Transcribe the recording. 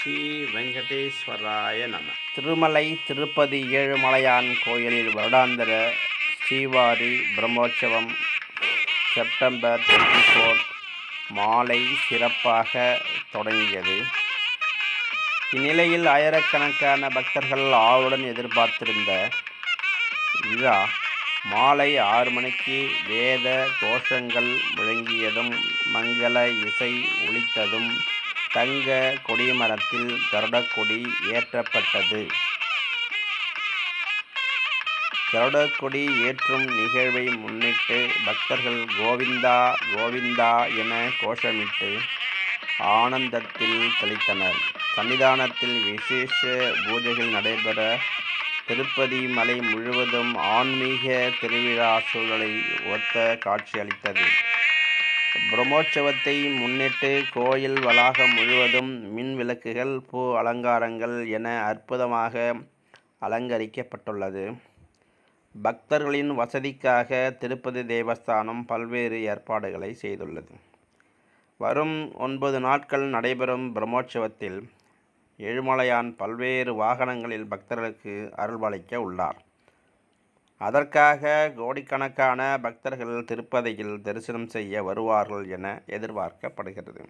ஸ்ரீ வெங்கடேஸ்வராய நம. திருமலை திருப்பதி ஏழுமலையான் கோயிலில் வருடாந்திர Srivari Brahmotsavam September twenty four மாலை சிறப்பாக தொடங்கியது. இந்நிலையில் ஆயிரக்கணக்கான பக்தர்கள் ஆவலுடன் எதிர்பார்த்திருந்த விழா மாலை ஆறு மணிக்கு வேத கோஷங்கள் முழங்கியதும் மங்கள இசை ஒழித்ததும் தங்க கொடிமரத்தில் கருடக்கொடி ஏற்றப்பட்டது. கருடக்கொடி ஏற்றும் நிகழ்வை முன்னிட்டு பக்தர்கள் கோவிந்தா கோவிந்தா என கோஷமிட்டு ஆனந்தத்தில் தெளித்தனர். சன்னிதானத்தில் விசேஷ பூஜைகள் நடைபெற திருப்பதி மலை முழுவதும் ஆன்மீக திருவிழா சூழலை ஒத்த காட்சியளித்தது. பிரம்மோற்சவத்தை முன்னிட்டு கோயில் வளாகம் முழுவதும் மின் விளக்குகள் பூ அலங்காரங்கள் என அற்புதமாக அலங்கரிக்கப்பட்டுள்ளது. பக்தர்களின் வசதிக்காக திருப்பதி தேவஸ்தானம் பல்வேறு ஏற்பாடுகளை செய்துள்ளது. வரும் ஒன்பது நாட்கள் நடைபெறும் பிரம்மோற்சவத்தில் ஏழுமலையான் பல்வேறு வாகனங்களில் பக்தர்களுக்கு அருள்வளிக்க உள்ளார். அதற்காக கோடிக்கணக்கான பக்தர்கள் திருப்பதியில் தரிசனம் செய்ய வருவார்கள் என எதிர்பார்க்கப்படுகிறது.